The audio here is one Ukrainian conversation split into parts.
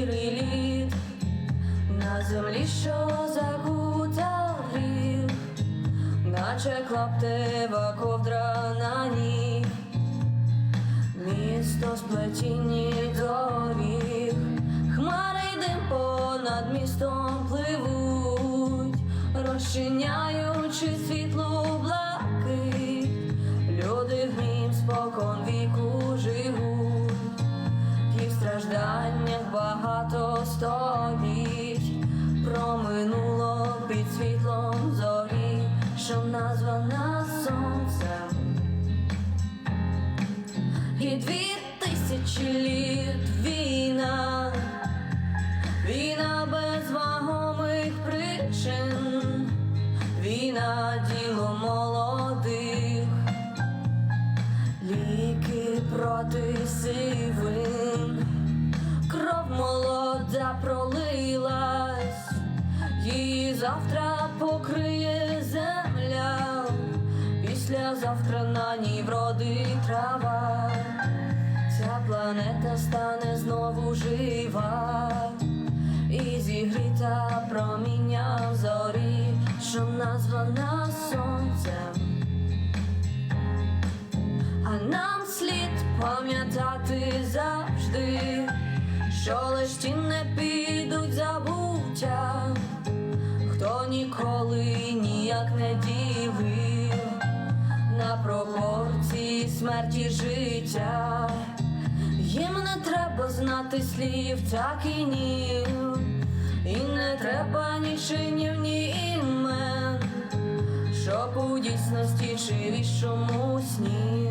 сірий лід, на землі, що закута в гріх, наче клаптева ковдра на ній, місто сплетінні доріг, хмари дим понад містом пливуть, розчиняючи світлу багато століть. Проминуло під світлом зорі, що названа сонцем. І дві тисячі літ війна, війна без вагомих причин, війна діло молодих, ліки проти сивин, завтра покриє земля, післязавтра на ній вродить трава, ця планета стане знову жива, і зігріта промінням зорі, що названа сонцем. А нам слід пам'ятати завжди, що лиш ті не підуть не ділив на пропорції смерті життя. Їм не треба знати слів, так і ні, і не треба ні чинів, ні імен. Щоб у дійсності чи віщому сні.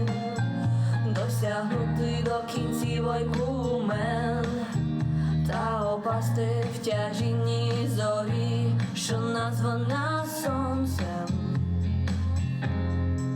Досягнути до кінців ойкумен. Та опасти в тяжінні зорі, що названа sunset